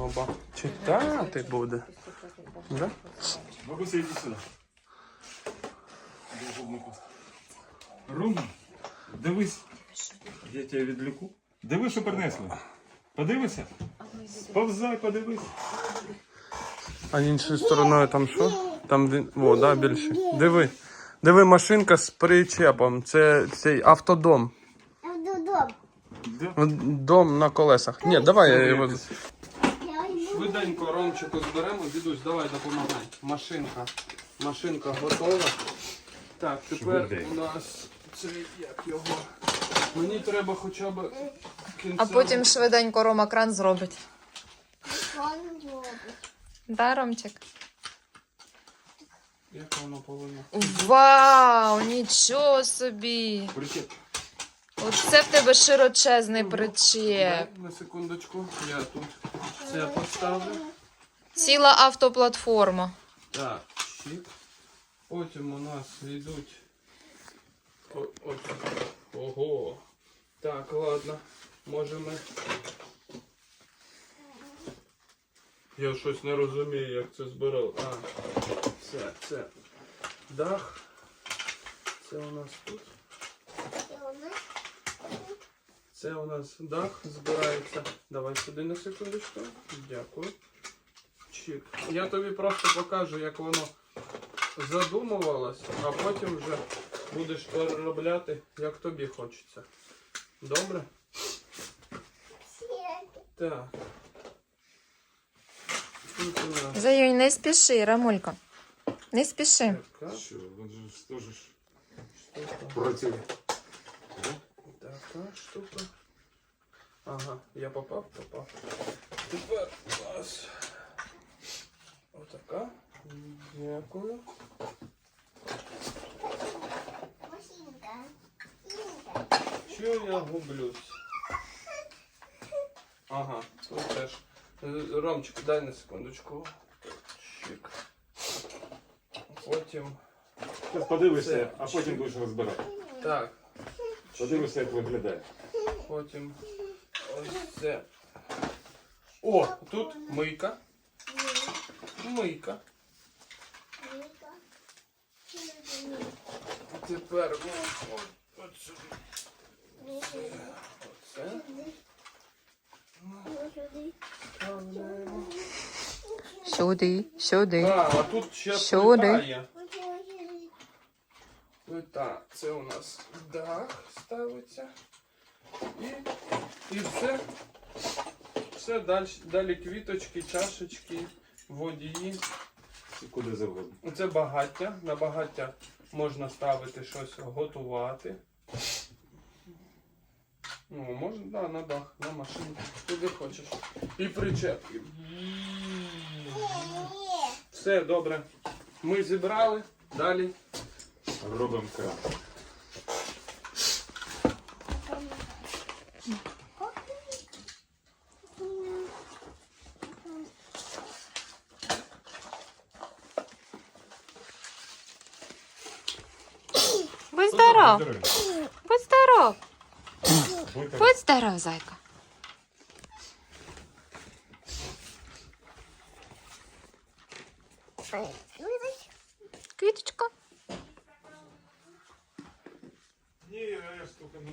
Оба. Читати буде. Да? Бабуся. Довгобний пас. Рома, дивись. Я тебе відвлеку. Дивись, що принесли. Подивися. Повзай, подивись. А іншою стороною там що? Там він. О, да, більше. Диви. Диви, машинка з причепом. Це цей автодом. Да. Дом на колесах. Ні, давай я його. Швиденько Ромчику зберемо, дідусь, давай допомагай. Машинка. Машинка готова. Так, тепер у нас це як його. Мені треба хоча б кінцеву... А потім швиденько Рома кран зробить. Що він робить? Да, Ромчик? Як воно повинно? Вау, нічого собі! Причеп. Оце в тебе широчезний причеп. На секундочку, я тут це поставлю. Ціла автоплатформа. Так, щит. Потім у нас йдуть. О, от. Ого. Так, ладно. Може ми. Я щось не розумію, як це збирав. А, це, це. Дах. Це у нас тут. Це у нас дах збирається. Давай сюди на секундочку. Дякую. Чик. Я тобі просто покажу, як воно задумувалось, а потім вже будеш переробляти, як тобі хочеться. Добре? Так. Тут у нас Заюнь, не спіши, Рамулька. Не спіши. така Що, він же ж теж ж працює. Така штука. Ага, я попав, попав. Тепер у нас отака. Дякую. Що я гублюсь? Ага, тут теж. Е, Ромчик, дай на секундочку. Чик. Потім. Зараз подивишся, а потім будеш розбирати. Так, Подивишся, як виглядає. потім ось це. О, тут мийка. Мийка. Тепер от. Оце. Сюди, сюди. А, а тут ще Сюди. плита є. Плита. Це у нас дах ставиться. І, і все. Все далі, далі квіточки, чашечки, водії. І Куди завгодно. Це багаття. На багаття можна ставити щось готувати. Ну, можна, да, на дах, на машину. Куди хочеш. І причеп. Все добре. Ми зібрали. Далі. Робимо кран. Будь здоров, будь здоров, будь здоров, зайка. Квіточка. Ні, я штука не